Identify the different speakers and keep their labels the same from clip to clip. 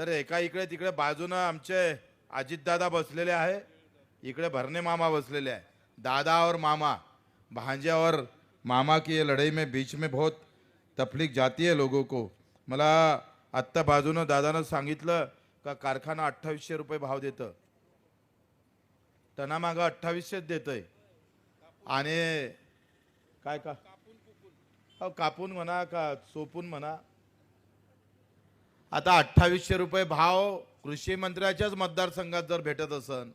Speaker 1: तर एका इकडे तिकडे बाजूनं आमचे अजितदादा बसलेले आहे. इकडे भरणे मामा बसलेले आहे. दादा और मामा भांजे और मामा की ये लड़ाई में बीच में बहुत तकलीफ जाती है लोगों को। मला आत्ता बाजूनं दादानं सांगितलं का कारखाना अठ्ठावीसशे रुपये भाव देतं. टनामागं अठ्ठावीसशेच देतंय. आणि काय का? अहो कापून म्हणा का सोपून म्हणा. आता अठ्ठावीसशे रुपये भाव कृषी मंत्र्याच्याच मतदारसंघात जर भेटत असन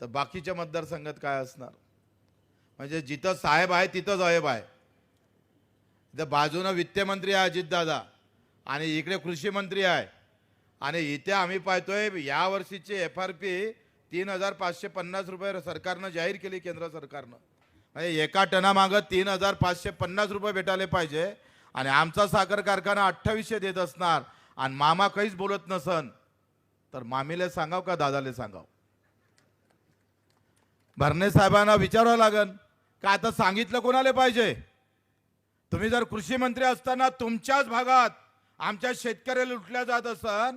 Speaker 1: तर बाकीच्या मतदारसंघात काय असणार? म्हणजे जिथं साहेब आहे तिथंच अहेब आहे. इथं बाजूनं वित्तमंत्री आहे अजितदादा आणि इकडे कृषी मंत्री आहे. आणि इथे आम्ही पाहतोय या वर्षीची एफ आर पी तीन हजार पाचशे पन्नास रुपये सरकारनं जाहीर केली केंद्र सरकारनं. म्हणजे एका टनामागं तीन हजार पाचशे पन्नास रुपये भेटायला पाहिजे. आणि आमचा साखर कारखाना अठ्ठावीसशे देत असणार. आणि मामा काहीच बोलत नसन. तर मामीला सांगाव का दादाले सांगाव? भरणे साहेबांना विचारावं लागन. का आता सांगितलं कोणाला पाहिजे? तुम्ही जर कृषी मंत्री असताना तुमच्याच भागात आमच्या शेतकऱ्याला लुटल्या जात असन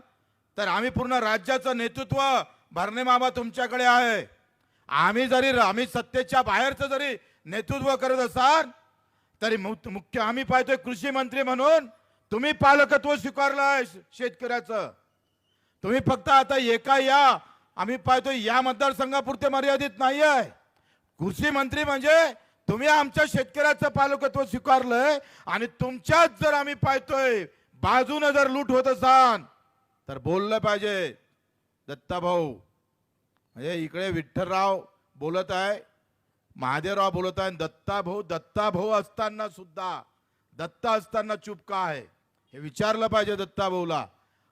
Speaker 1: तर आम्ही पूर्ण राज्याचं नेतृत्व भरणे मामा तुमच्याकडे आहे. आम्ही जरी आम्ही सत्तेच्या बाहेरचं जरी नेतृत्व करत असाल तरी मु- मुख्य आम्ही पाहतोय कृषी मंत्री म्हणून तुम्ही पालकत्व स्वीकारलं शेतकऱ्याचं. तुम्ही फक्त आता एका या आम्ही पाहतोय या मतदारसंघापुरते मर्यादित नाही आहे कृषी मंत्री म्हणजे तुम्ही आमच्या शेतकऱ्याचं पालकत्व स्वीकारलंय आणि तुमच्याच जर आम्ही पाहतोय बाजून जर लूट होत असाल तर बोललं पाहिजे. दत्ता भाऊ म्हणजे इकडे विठ्ठलराव बोलत आहे महादेवराव बोलत आहे दत्ता भाऊ दत्ता भाऊ असताना सुद्धा दत्ता असताना चूप का आहे. हे विचारलं पाहिजे दत्ता भाऊला.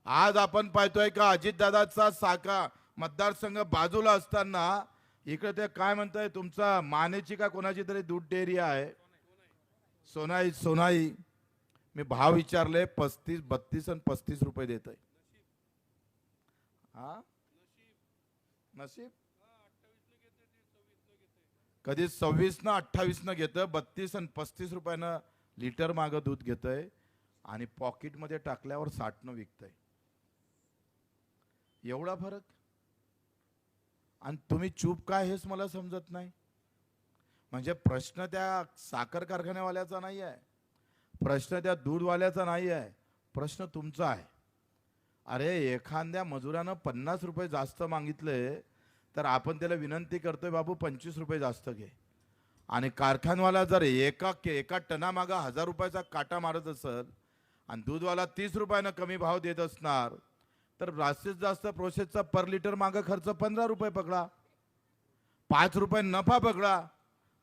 Speaker 1: आज आपण पाहतोय का अजितदादाचा साका मतदारसंघ बाजूला असताना इकडे ते काय म्हणताय तुमचा मानेची का कोणाची तरी दूध डेअरी आहे? सोनाई सोनाई मी भाव विचारले पस्तीस बत्तीस आणि पस्तीस रुपये देत आहे हा? नशीब? कधी सव्वीस ना अठ्ठावीस न घेतं बत्तीस आणि पस्तीस रुपयानं लिटर मागं दूध घेतंय. आणि पॉकेटमध्ये टाकल्यावर साठनं विकतंय. एवढा फरक? आणि तुम्ही चूप काय हेच मला समजत नाही? म्हणजे प्रश्न त्या साखर कारखान्यावाल्याचा नाही आहे. प्रश्न त्या दूधवाल्याचा नाही आहे. प्रश्न तुमचा आहे. अरे एखाद्या मजुरानं पन्नास रुपये जास्त मागितले तर आपण त्याला विनंती करतोय बाबू पंचवीस रुपये जास्त घे. आणि कारखानवाला जर एका एका टनामागं हजार रुपयाचा काटा मारत असेल आणि दूधवाला तीस रुपयानं कमी भाव देत असणार. तर जास्तीत जास्त प्रोसेसचा पर लिटर मागं खर्च पंधरा रुपये पकडा. पाच रुपये नफा पकडा.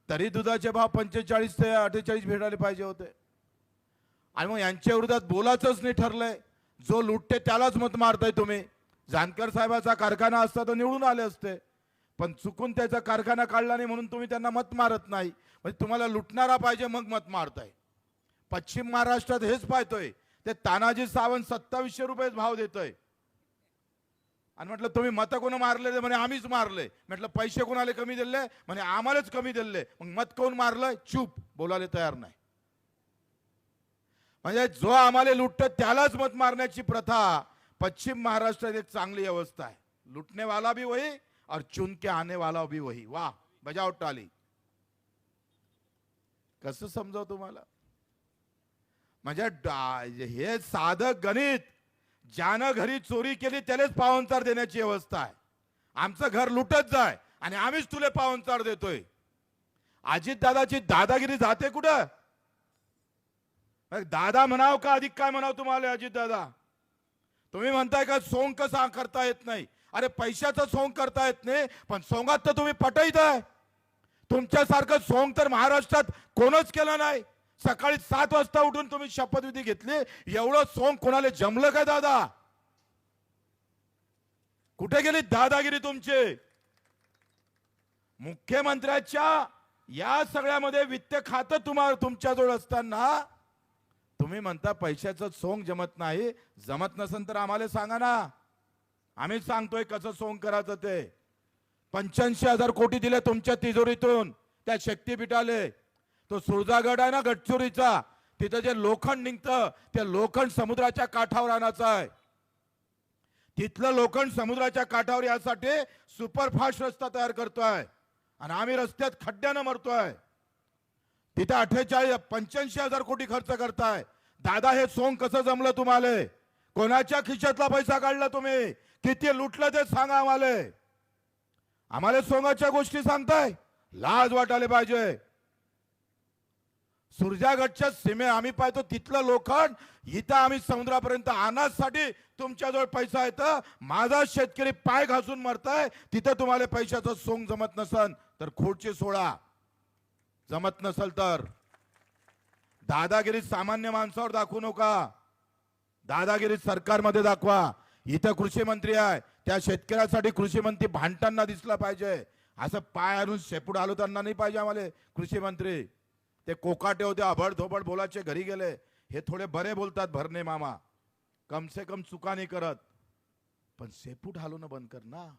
Speaker 1: तरी दुधाचे भाव पंचेचाळीस ते अठ्ठेचाळीस भेटायला पाहिजे होते. आणि मग यांच्या विरोधात बोलायचंच नाही ठरलंय. जो लुटते त्यालाच मत मारताय तुम्ही. जानकर साहेबाचा कारखाना असता तर निवडून आले असते. पण चुकून त्याचा कारखाना काढला नाही म्हणून तुम्ही त्यांना मत मारत नाही. म्हणजे तुम्हाला लुटणारा पाहिजे मग मत मारताय. पश्चिम महाराष्ट्रात हेच पाहतोय. ते तानाजी सावंत सत्तावीसशे रुपयेच भाव देतोय. आणि म्हटलं तुम्ही मत कोण मारले म्हणे आम्हीच मारले. म्हटलं पैसे कोणाला कमी दिले? म्हणे आम्हालाच कमी दिले. मग मत कोण मारलंय? चूप बोलायला तयार नाही. म्हणजे जो आम्हाला लुटत त्यालाच मत मारण्याची प्रथा पश्चिम महाराष्ट्रात एक चांगली अवस्था आहे. लुटने वाला भी वही और चुन के आने वाला भी वही. वाह बजाव टाली कसं समजाव तुम्हाला? म्हणजे हे साधं गणित ज्यानं घरी चोरी केली त्यालाच पाहुणचार देण्याची अवस्था आहे. आमचं घर लुटत जाय आणि आम्हीच तुले पाहुणचार देतोय. अजित दादाची दादागिरी जाते कुठं? दादा म्हणाव का अधिक काय म्हणाव तुम्हाला अजित दादा तुम्ही म्हणताय का सोंग कसा करता येत नाही? अरे पैशाचं सोंग करता येत नाही पण सोंगात तर तुम्ही पटईत आहे. तुमच्यासारखं सोंग तर महाराष्ट्रात कोणच केलं नाही. सकाळी सात वाजता उठून तुम्ही शपथविधी घेतली? एवढं सोंग कोणाला जमलं का दादा? कुठे गेली दादागिरी तुमचे? मुख्यमंत्र्याच्या या सगळ्यामध्ये वित्त खातं तुम्हाला तुमच्याजवळ असताना तुम्ही म्हणता पैशाचं सोंग जमत नाही. जमत नसेल तर आम्हाला सांगा ना. आम्ही सांगतोय कसं सोंग करायचं ते. पंच्याऐंशी हजार कोटी दिले तुमच्या तिजोरीतून. त्या शक्तीपीठाले. तो सुळजागड आहे ना गडचुरीचा तिथं जे लोखंड निघतं ते लोखंड समुद्राच्या काठावर आणायचं आहे. तिथलं लोखंड समुद्राच्या काठावर यासाठी सुपरफास्ट रस्ता तयार करतोय. आणि आम्ही रस्त्यात खड्ड्यानं मरतोय. तिथे अठ्ठेचाळीस पंच्याऐंशी हजार कोटी खर्च करताय. दादा हे सोंग कसं जमलं तुम्हाला? कोणाच्या खिशातला पैसा काढला तुम्ही? किती लुटलं ते सांगा आम्हाला. आम्हाला सोंगाच्या गोष्टी सांगताय. लाज वाटायला पाहिजे. सुरजागडच्या सीमे आम्ही पाहतो तिथलं लोखंड इथं आम्ही समुद्रापर्यंत आणण्यासाठी तुमच्याजवळ पैसा येतं. माझा शेतकरी पाय घासून मरताय तिथं तुम्हाला पैशाचं सोंग जमत नसन तर खोडचे सोळा जमत नसल तर. दादागिरी सामान्य माणसावर दाखवू नका. दादागिरी सरकारमध्ये दाखवा. इथं कृषी मंत्री आहे. त्या शेतकऱ्यासाठी कृषी मंत्री भांडताना दिसला पाहिजे. असं पाय आणून शेपूड हलवताना नाही पाहिजे आम्हाला कृषी मंत्री. ते कोकाटे होते अभड धोबड बोलायचे घरी गेले. हे थोडे बरे बोलतात भरणे मामा. कमसे कम चुका नाही करत. पण सेपूट हलवणं बंद कर ना.